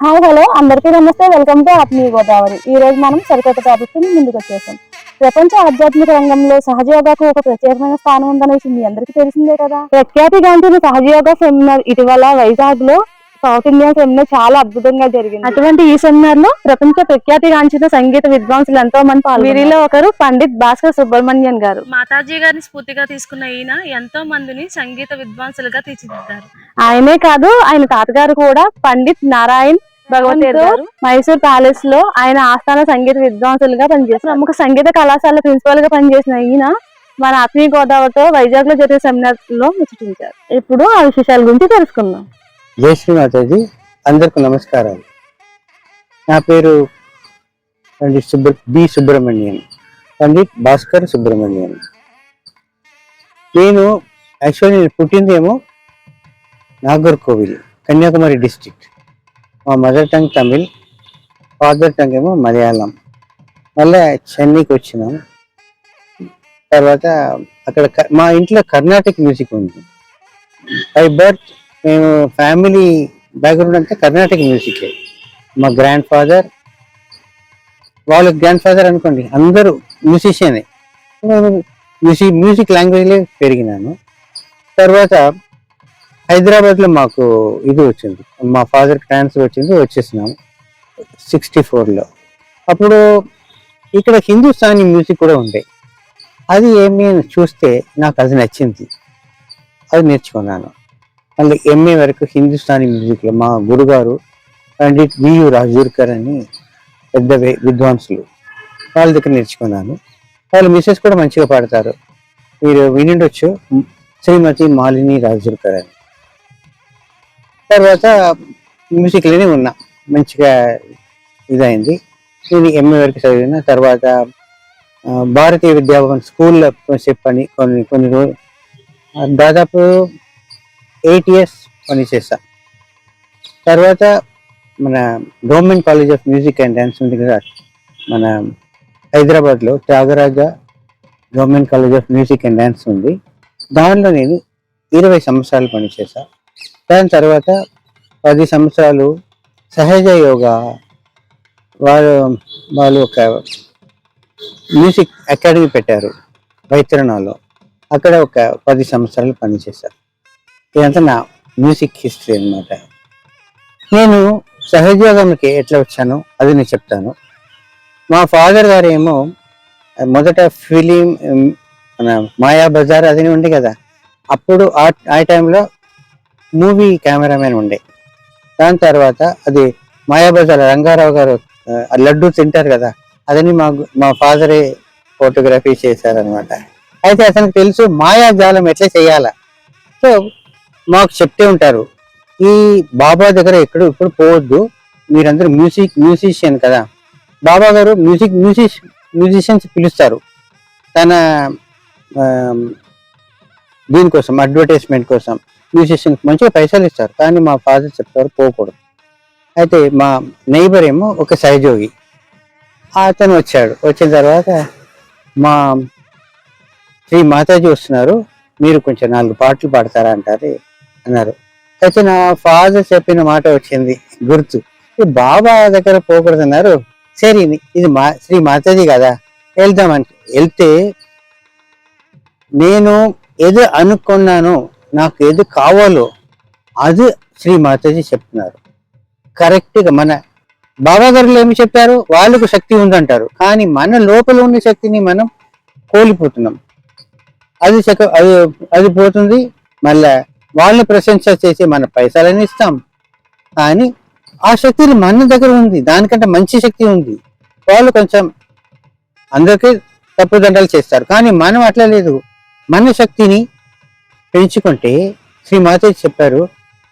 Hi hello. అందరికీ నమస్తే. Welcome to ఆత్మీయ గోదావరి. ఈ రోజు మనం సరికొత్త టాపిక్ ముందుకు వచ్చేసాం. ప్రపంచ ఆధ్యాత్మిక రంగంలో సహజయోగాకు ఒక ప్రత్యేకమైన స్థానం ఉందనే విషయం మీ అందరికీ తెలిసిందే కదా? ప్రఖ్యాతిగాంచిన సహజయోగ సెమినార్ ఇటీవల వైజాగ్లో సౌత్ ఇండియన్ సెమినార్ చాలా అద్భుతంగా జరిగింది. అటువంటి ఈ సెమినార్లో ప్రపంచ ప్రఖ్యాతిగాంచిన సంగీత విద్వాంసులు ఎంతో మంది పాల్గొన్నారు. వీరిలో ఒకరు పండిత్ భాస్కర్ సుబ్రహ్మణ్యన్ గారు. మాతాజీ గారిని స్ఫూర్తిగా తీసుకున్న ఈయన ఎంతో మందిని సంగీత విద్వాంసులుగా తీర్చిదిద్దారు. ఆయనే కాదు ఆయన తాతగారు కూడా పండిత్ నారాయణ్ భగవతేర్ గారు. మైసూర్ ప్యాలెస్లో ఆయన ఆస్థాన సంగీత విద్వాంసులుగా పనిచేస్తారు ప్రముఖ సంగీత కళాశాల ప్రిన్సిపల్గా పనిచేసిన ఈయన మన ఆత్మీయ గోదావరితో వైజాగ్లో జరిగే సెమినార్లో ముచ్చటించారు. ఇప్పుడు ఆ విశేషాల గురించి తెలుసుకుందాం. జై శ్రీమాతాజీ. అందరికి నమస్కారాలు. నా పేరు పండిట్ సుబ్ర బి సుబ్రహ్మణ్యన్ పండిట్ భాస్కర్ సుబ్రహ్మణ్యన్ నేను యాక్చువల్లీ నేను పుట్టిందేమో నాగర్కోవిల్ కన్యాకుమారి డిస్ట్రిక్ట్. మా mother tongue Tamil father tongue ఏమో మలయాళం. మళ్ళీ చెన్నైకి వచ్చినాం. తర్వాత అక్కడ మా ఇంట్లో కర్ణాటక మ్యూజిక్ ఉంది. బై బర్త్ మేము ఫ్యామిలీ బ్యాక్గ్రౌండ్ అంతా కర్ణాటక మ్యూజికే. మా గ్రాండ్ ఫాదర్ వాళ్ళ గ్రాండ్ ఫాదర్ అనుకోండి అందరూ మ్యూజిషియనే. మ్యూజిక్ మ్యూజిక్ లాంగ్వేజ్లో పెరిగినాను. తర్వాత హైదరాబాద్లో మాకు ఇది వచ్చింది. మా ఫాదర్ ట్రాన్స్ఫర్ వచ్చింది వచ్చేసినాము. సిక్స్టీ ఫోర్లో అప్పుడు ఇక్కడ హిందుస్థానీ మ్యూజిక్ కూడా ఉండే. అది ఏమి చూస్తే నాకు అది నచ్చింది. అది నేర్చుకున్నాను. మళ్ళీ ఎంఏ వరకు హిందుస్థానీ మ్యూజిక్లో మా గురుగారు పండిట్ వియు రాజూర్కర్ అని పెద్ద విద్వాంసులు. వాళ్ళ దగ్గర నేర్చుకున్నాను. వాళ్ళ మిస్సెస్ కూడా మంచిగా పాడతారు. మీరు వినిండొచ్చు. శ్రీమతి మాలిని రాజూర్కర్ అని. తర్వాత మ్యూజిక్లోనే ఉన్నా. మంచిగా ఇదైంది. నేను ఎంఏ వరకు చదివిన తర్వాత భారతీయ విద్యాభవన్ స్కూల్లో చెప్పని కొన్ని కొన్ని రోజులు దాదాపు ఎయిట్ ఇయర్స్ పనిచేసా తర్వాత మన government college of music and dance ఉంది కదా మన హైదరాబాద్లో Thyagaraja government college of music and dance ఉంది. దానిలో నేను ఇరవై సంవత్సరాలు పనిచేశాను దాని తర్వాత పది సంవత్సరాలు సహజ యోగా. వారు వాళ్ళు ఒక మ్యూజిక్ అకాడమీ పెట్టారు వైతరణలో. అక్కడ ఒక పది సంవత్సరాలు పనిచేశారు. ఇదంతా నా మ్యూజిక్ హిస్టరీ అన్నమాట. నేను సహజయోగంకి ఎట్లా వచ్చానో అది నేను చెప్తాను. మా ఫాదర్ గారు ఏమో మొదట ఫిలిం మన మాయా బజార్ అది ఉండే కదా అప్పుడు ఆ ఆ టైంలో మూవీ కెమెరామెన్ ఉండే. దాని తర్వాత అది మాయా బజార్ రంగారావు గారు ఆ, లడ్డు తింటారు కదా అదని మా మా ఫాదరే ఫోటోగ్రఫీ చేశారనమాట అయితే అతనికి తెలుసు మాయాజాలం ఎట్లా చేయాలా. సో మాకు చెప్తే ఉంటారు ఈ బాబా దగ్గర ఎక్కడ ఇప్పుడు పోవద్దు మీరందరూ మ్యూజిక్ మ్యూజిషియన్ కదా. బాబా గారు మ్యూజిక్ మ్యూజిష్ మ్యూజిషియన్స్ పిలుస్తారు. తన దీనికోసం అడ్వర్టైజ్మెంట్ కోసం. మ్యూజిషియన్ మంచిగా పైసలు ఇస్తారు. కానీ మా ఫాదర్ చెప్తారు పోకూడదు. అయితే మా నైబర్ ఏమో ఒక సహజోగి. అతను వచ్చాడు. వచ్చిన తర్వాత మా శ్రీ మాతాజీ వస్తున్నారు. మీరు కొంచెం నాలుగు పాటలు పాడతారా అంటారు అన్నారు. అయితే నా ఫాదర్ చెప్పిన మాట వచ్చింది. గుర్తు. బాబా దగ్గర పోకూడదు అన్నారు. సరే ఇది మా శ్రీ మాతాజీ కదా. వెళ్దామని వెళ్తే నేను ఏదో అనుకున్నాను. నాకు ఏది కావాలో అది శ్రీ మాతాజీ చెప్తున్నారు. కరెక్ట్గా మన బాబా ఏమి చెప్పారు? వాళ్ళకు శక్తి ఉందంటారు. కానీ మన లోపల ఉన్న శక్తిని మనం కోల్పోతున్నాం. అది అది అది పోతుంది. మళ్ళా వాళ్ళని ప్రశంస చేసి మన పైసలని ఇస్తాం. కానీ ఆ శక్తి మన దగ్గర ఉంది. దానికంటే మంచి శక్తి ఉంది. వాళ్ళు కొంచెం అందరికీ తప్పుదండలు చేస్తారు. కానీ మనం అట్లా లేదు. మన శక్తిని పెంచుకుంటే శ్రీ మాతాజీ చెప్పారు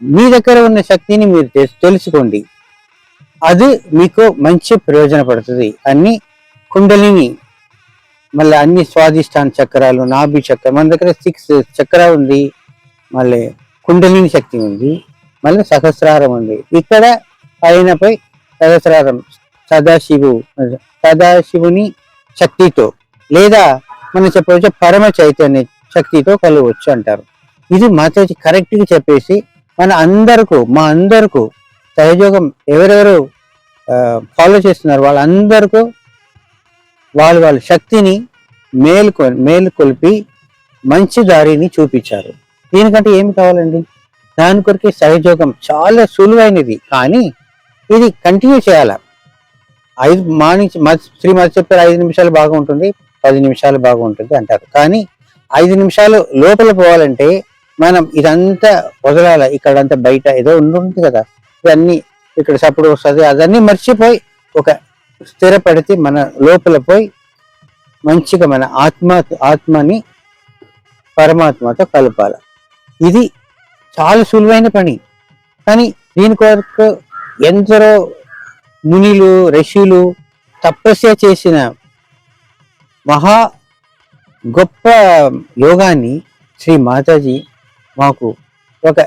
మీ దగ్గర ఉన్న శక్తిని మీరు తెలుసుకోండి. అది మీకు మంచి ప్రయోజనపడుతుంది అన్ని కుండలిని మళ్ళీ అన్ని స్వాదిష్టాన చక్రాలు నాభి చక్రం మన దగ్గర సిక్స్ చక్ర ఉంది. మళ్ళీ కుండలిని శక్తి ఉంది. మళ్ళీ సహస్రారం ఉంది. ఇక్కడ పైనపై సహస్రారం సదాశివు సదాశివుని శక్తితో లేదా మనం చెప్పవచ్చు పరమ చైతన్య శక్తితో కలవచ్చు అంటారు. ఇది మాతాజీ కరెక్ట్గా చెప్పేసి మన అందరకు మా అందరకు సహయోగం ఎవరెవరు ఫాలో చేస్తున్నారు వాళ్ళందరికీ వాళ్ళు వాళ్ళ శక్తిని మేలుకొ మేలుకొల్పి మంచి దారిని చూపించారు. దీనికంటే ఏమి కావాలండి? దాని కొరకే సహయోగం చాలా సులువైనది కానీ ఇది కంటిన్యూ చేయాల. ఐదు మార్నింగ్ శ్రీమతి చెప్పారు ఐదు నిమిషాలు బాగుంటుంది పది నిమిషాలు బాగుంటుంది అంటారు. కానీ ఐదు నిమిషాలు లోపల పోవాలంటే మనం ఇదంతా వదలాల? ఇక్కడంతా బయట ఏదో ఉంటుంది కదా. ఇవన్నీ ఇక్కడ సప్పుడు వస్తుంది. అదన్నీ మర్చిపోయి ఒక స్థిరపడితే మన లోపల పోయి మంచిగా మన ఆత్మ ఆత్మని పరమాత్మతో కలపాల? ఇది చాలా సులువైన పని. కానీ దీని కొరకు ఎందరో మునిలు ఋషులు తపస్య చేసిన మహా గొప్ప యోగాన్ని శ్రీ మాతాజీ మాకు ఒక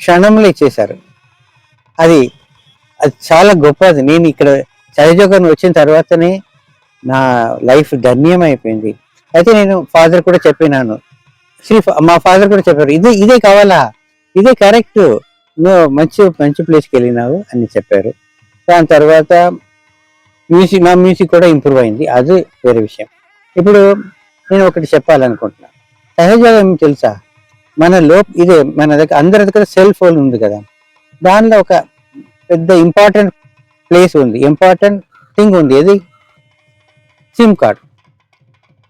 క్షణంలో ఇచ్చేశారు. అది అది చాలా గొప్పది. నేను ఇక్కడ సహజోగాన్ని వచ్చిన తర్వాతనే నా లైఫ్ ధన్యం అయిపోయింది అయితే నేను ఫాదర్ కూడా చెప్పినాను. శ్రీ మా ఫాదర్ కూడా చెప్పారు ఇదే ఇదే కావాలా? ఇదే కరెక్ట్. నువ్వు మంచి మంచి ప్లేస్కి వెళ్ళినావు అని చెప్పారు. దాని తర్వాత మ్యూజిక్ నా మ్యూజిక్ కూడా ఇంప్రూవ్ అయింది. అది వేరే విషయం. ఇప్పుడు నేను ఒకటి చెప్పాలనుకుంటున్నాను సహజంగా ఏమి తెలుసా? మన లోప్ ఇదే మన దగ్గర అందరి దగ్గర సెల్ ఫోన్ ఉంది కదా. దానిలో ఒక పెద్ద ఇంపార్టెంట్ ప్లేస్ ఉంది. ఇంపార్టెంట్ థింగ్ ఉంది. ఏది? సిమ్ కార్డ్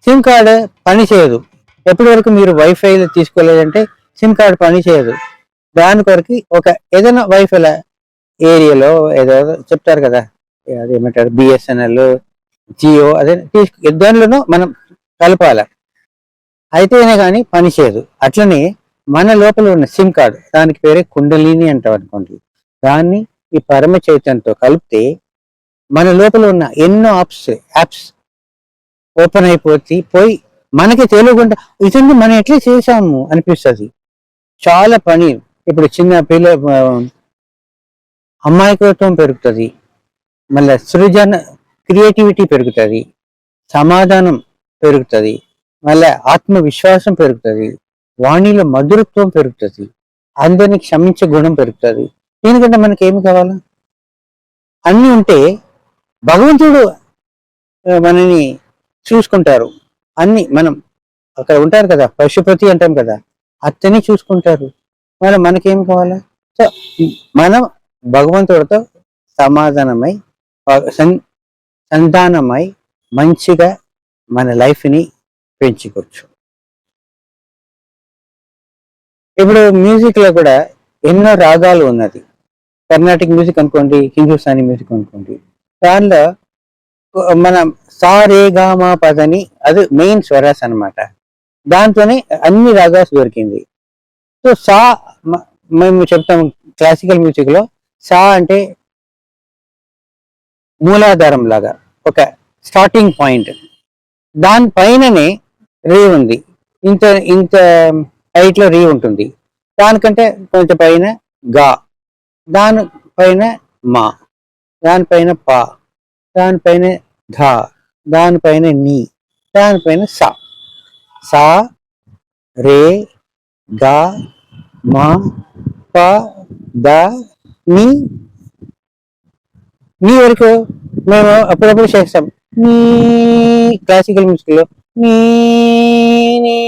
సిమ్ కార్డ్ పని చేయదు. ఎప్పటి వరకు మీరు వైఫై తీసుకోలేదంటే సిమ్ కార్డ్ పని చేయదు. దాని కొరకు ఒక ఏదైనా వైఫై ఏరియాలో ఏదో చెప్తారు కదా. అదేమంటారు? బిఎస్ఎన్ఎల్ జియో అదే తీసుకు దానిలోనూ మనం కలపాలి. అయితేనే కానీ పని చేయదు. అట్లనే మన లోపల ఉన్న సిమ్ కార్డు దానికి పేరే కుండలిని అంటాం అనుకోండి. దాన్ని ఈ పరమ చైతన్యంతో కలిపితే మన లోపల ఉన్న ఎన్నో యాప్స్ యాప్స్ ఓపెన్ అయిపోతే పోయి మనకి తెలియకుండా ఇతను మనం ఎట్లా చేసాము అనిపిస్తుంది. చాలా పని ఇప్పుడు చిన్న పిల్ల అమాయకత్వం పెరుగుతుంది. మళ్ళీ సృజన క్రియేటివిటీ పెరుగుతుంది. సమాధానం పెరుగుతుంది. మళ్ళీ ఆత్మవిశ్వాసం పెరుగుతుంది. వాణిలో మధురత్వం పెరుగుతుంది. అందరిని క్షమించే గుణం పెరుగుతుంది. దీనికంటే మనకి ఏమి కావాలా? అన్నీ ఉంటే భగవంతుడు మనని చూసుకుంటారు. అన్ని మనం అక్కడ ఉంటారు కదా పశుపతి అంటాం కదా అతని చూసుకుంటారు. మరి మనకేం కావాలా? సో మనం భగవంతుడితో సమాధానమై సంతానమై సం- సంధానమై మంచిగా మన లైఫ్ని పెంచుకోవచ్చు. ఇప్పుడు మ్యూజిక్లో కూడా ఎన్నో రాగాలు ఉన్నది. కర్ణాటిక్ మ్యూజిక్ అనుకోండి హిందుస్థానీ మ్యూజిక్ అనుకోండి. దానిలో మనం సా పదని అది మెయిన్ స్వరాస్ అన్నమాట. దాంతోనే అన్ని రాగాస్ దొరికింది. సో సా మేము చెప్తాం క్లాసికల్ మ్యూజిక్లో సా అంటే మూలాధారం లాగా ఒక స్టార్టింగ్ పాయింట్. దాని పైననే రీ ఉంది. ఇంత ఇంత హైట్లో రీ ఉంటుంది. దానికంటే కొంచెం పైన గా. దాని పైన మా. దానిపైన పా. దానిపైన ధా. దానిపైన నీ. దానిపైన సా. సా రే గా మా ప ద నీ. నీ వరకు మేము అప్పుడప్పుడు చేస్తాం. నీ. క్లాసికల్ మ్యూజిక్లో నీ నీ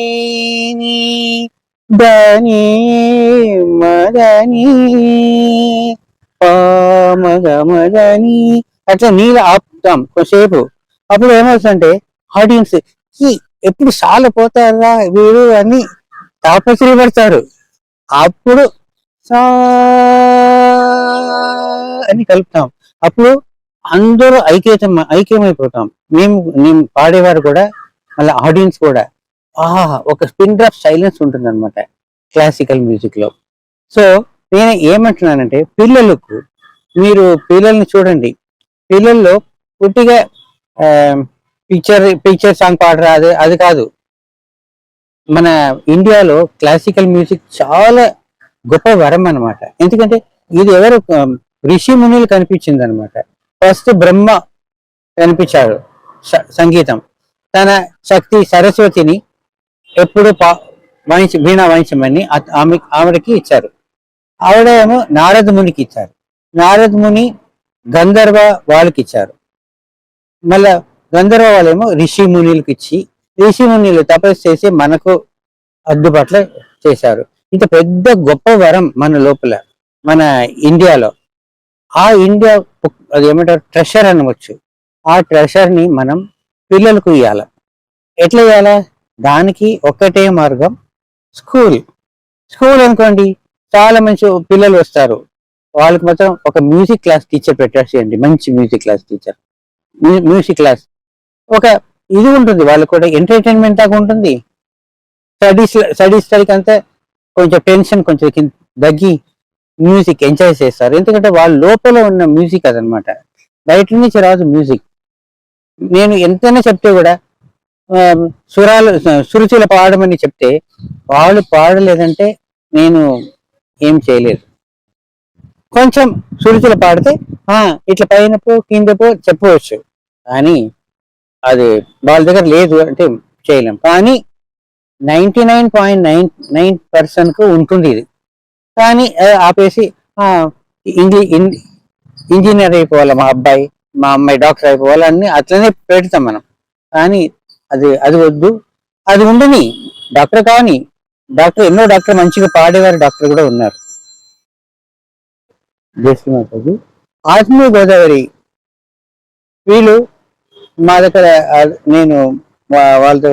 నీ దని మదని మదని అట్లా నీళ్ళు ఆపుతాం కొంతసేపు. అప్పుడు ఏమవుతుందంటే ఆడియన్స్ ఈ ఎప్పుడు సాలు పోతారా వీడు అని తాపత్రయపడతారు అప్పుడు అని కలుపుతాం. అప్పుడు అందరూ ఐక్యత ఐక్యమైపోతాం. మేము మేము పాడేవారు కూడా మళ్ళీ ఆడియన్స్ కూడా ఆహా ఒక స్పిన్ డ్రాప్ సైలెన్స్ ఉంటుంది అనమాట క్లాసికల్ మ్యూజిక్లో. సో నేను ఏమంటున్నానంటే పిల్లలకు మీరు పిల్లల్ని చూడండి. పిల్లల్లో పుట్టిగా పిక్చర్ పిక్చర్ సాంగ్ పాడరా అది అది కాదు. మన ఇండియాలో క్లాసికల్ మ్యూజిక్ చాలా గొప్ప వరం అనమాట ఎందుకంటే ఇది ఎవరు ఋషి మునులు కనిపించింది అనమాట ఫస్ట్ బ్రహ్మ కనిపించాడు స- సంగీతం. తన శక్తి సరస్వతిని ఎప్పుడు పా వాయించ వీణ వాయించమని ఆమె ఆవిడకి ఇచ్చారు. ఆవిడ ఏమో నారద మునికి ఇచ్చారు. నారద ముని గంధర్వ వాళ్ళకి ఇచ్చారు. మళ్ళా గంధర్వ వాళ్ళేమో ఋషి మునులకు ఇచ్చి ఋషి మునులు తపస్సు చేసి మనకు అద్దుబాట్లు చేశారు. ఇంత పెద్ద గొప్ప వరం మన లోపల మన ఇండియాలో. ఆ ఇండియా అది ఏమంటారు ట్రెషర్ అనవచ్చు. ఆ ట్రెషర్ని మనం పిల్లలకు ఇవ్వాలి ఎట్లా ఇవ్వాలి దానికి ఒక్కటే మార్గం స్కూల్. స్కూల్ అనుకోండి చాలా మంచి పిల్లలు వస్తారు. వాళ్ళకి మాత్రం ఒక మ్యూజిక్ క్లాస్ టీచర్ పెట్టేసేయండి మంచి music class teacher. Music class. ఒక ఇది ఉంటుంది వాళ్ళకి కూడా ఎంటర్టైన్మెంట్ దాకా ఉంటుంది. స్టడీస్ స్టడీస్ స్టడీకి అంతా కొంచెం టెన్షన్ కొంచెం తగ్గి మ్యూజిక్ ఎంజాయ్ చేస్తారు. ఎందుకంటే వాళ్ళ లోపల ఉన్న మ్యూజిక్ అదనమాట. బయట నుంచి రాదు మ్యూజిక్. నేను ఎంతైనా చెప్తే కూడా సురాలు సురుచుల పాడమని చెప్తే వాళ్ళు పాడలేదంటే నేను ఏం చేయలేదు. కొంచెం సురుచులు పాడితే ఇట్లా పైన పో కింద పో చెప్పవచ్చు. కానీ అది వాళ్ళ దగ్గర లేదు అంటే చేయలేం. కానీ ninety nine point nine nine పర్సెంట్కు ఉంటుంది ఇది. కానీ ఆపేసి ఇంజి ఇంజనీర్ అయిపోవాలి మా అబ్బాయి. మా అమ్మాయి డాక్టర్ అయిపోవాలని అట్లనే పెడతాం మనం. కానీ అది అది వద్దు. అది ఉండని డాక్టర్ కావని డాక్టర్ ఎన్నో డాక్టర్ మంచిగా పాడేవారు డాక్టర్ కూడా ఉన్నారు. జయశ్రీమాతది ఆత్మీయ గోదావరి వీళ్ళు మా దగ్గర నేను వాళ్ళతో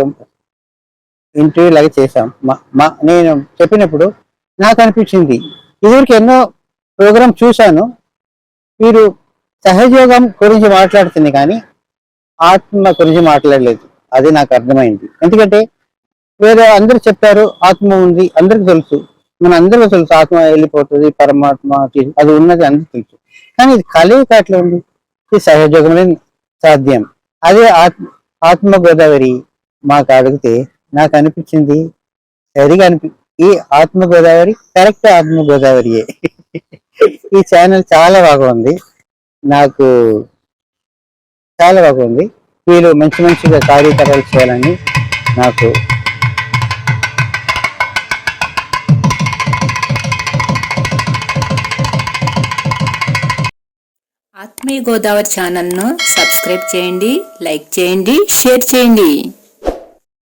ఇంటర్వ్యూ లాగా చేశాం. మా- మా నేను చెప్పినప్పుడు నాకు అనిపించింది ఇదివరకు ఎన్నో ప్రోగ్రామ్ చూశాను. వీరు సహజయోగం గురించి మాట్లాడుతుంది కానీ ఆత్మ గురించి మాట్లాడలేదు. అది నాకు అర్థమైంది. ఎందుకంటే వేరే అందరూ చెప్పారు ఆత్మ ఉంది అందరికి తెలుసు. మన అందరికీ తెలుసు ఆత్మ వెళ్ళిపోతుంది పరమాత్మ అది ఉన్నది అందరికి తెలుసు. కానీ ఇది కలయిక అట్లా ఉంది? ఇది సహజయోగమే సాధ్యం. అదే ఆత్మ ఆత్మ గోదావరి మాకు అడిగితే నాకు అనిపించింది సరిగా అనిపి ఈ ఆత్మ గోదావరి కరెక్ట్ ఆత్మ గోదావరియే ఈ ఛానల్ చాలా బాగుంది. నాకు చాలా బాగుంది వీళ్ళు మంచి మంచిగా కార్యక్రమాలు చేయాలని నాకు ఆత్మీయ గోదావరి ఛానల్ను సబ్స్క్రైబ్ చేయండి లైక్ చేయండి షేర్ చేయండి.